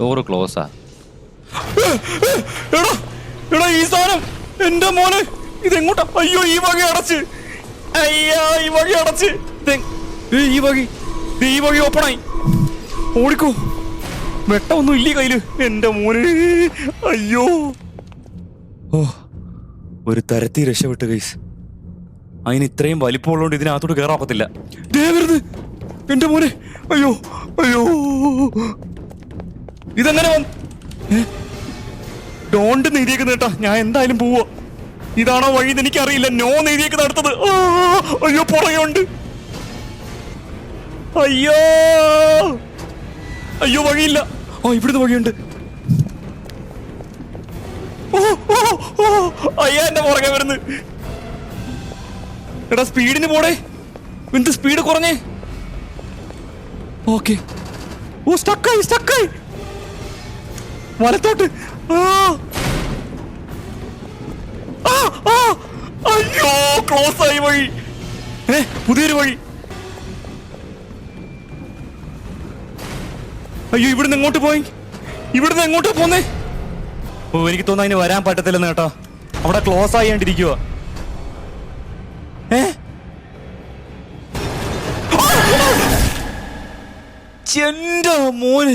Door ക്ലോസാ. എടാ എടാ ഈ സാധനം എന്റെ മോനെ. ഇതെങ്ങോട്ടാ? അയ്യോ ഈ വക അടച്ച്. അയ്യോ ഈ വക അടച്ച്. ഈ വക ഈ വക ഓപ്പണായി ഓടിക്കോ. വെട്ടമൊന്നും ഇല്ലേ കയ്യിൽ? എന്റെ മോനെ. അയ്യോ. ഓ ഒരു തരത്തി രക്ഷപ്പെട്ട് കൈസ് അതിന് ഇത്രയും വലിപ്പമുള്ളതുകൊണ്ട് ഇതിനകത്തോട്ട് കയറാൻ ദേ വരുന്നത് എന്റെ മോനെ. അയ്യോ അയ്യോ. ഇതെങ്ങനെ വന്നു? ഡോണ്ട് നെയ്തിയേക്കുന്ന കേട്ടാ ഞാൻ എന്തായാലും പോവോ. ഇതാണോ വഴി എന്ന് എനിക്കറിയില്ല. നോ നെയ്തിയേക്കുന്ന അടുത്തത് അയ്യോ പുറകുണ്ട് അയ്യോ. അയ്യോ വഴിയില്ല. ഓ ഇവിടുന്ന് വഴിയുണ്ട്. അയ്യാ എന്റെ പുറകെ വരുന്നു. എടാ സ്പീഡിന് പോടേ. എന്ത് സ്പീഡ് കുറഞ്ഞേ? ഓക്കെ. ഓ സ്റ്റക്കായി സ്റ്റക്കായി വലത്തോട്ട്. അയ്യോ ക്ലോസ് ആയി വഴി. ഏ പുതിയൊരു വഴി. അയ്യോ ഇവിടുന്ന് എങ്ങോട്ട് പോയി? ഇവിടുന്ന് എങ്ങോട്ട് പോന്നേ? ഓ എനിക്ക് തോന്നുന്നു അതിന് വരാൻ പറ്റത്തില്ലെന്ന് കേട്ടോ. അവിടെ ക്ലോസ് ആയിണ്ടിരിക്കുക ഏ? ചെണ്ട മോന്.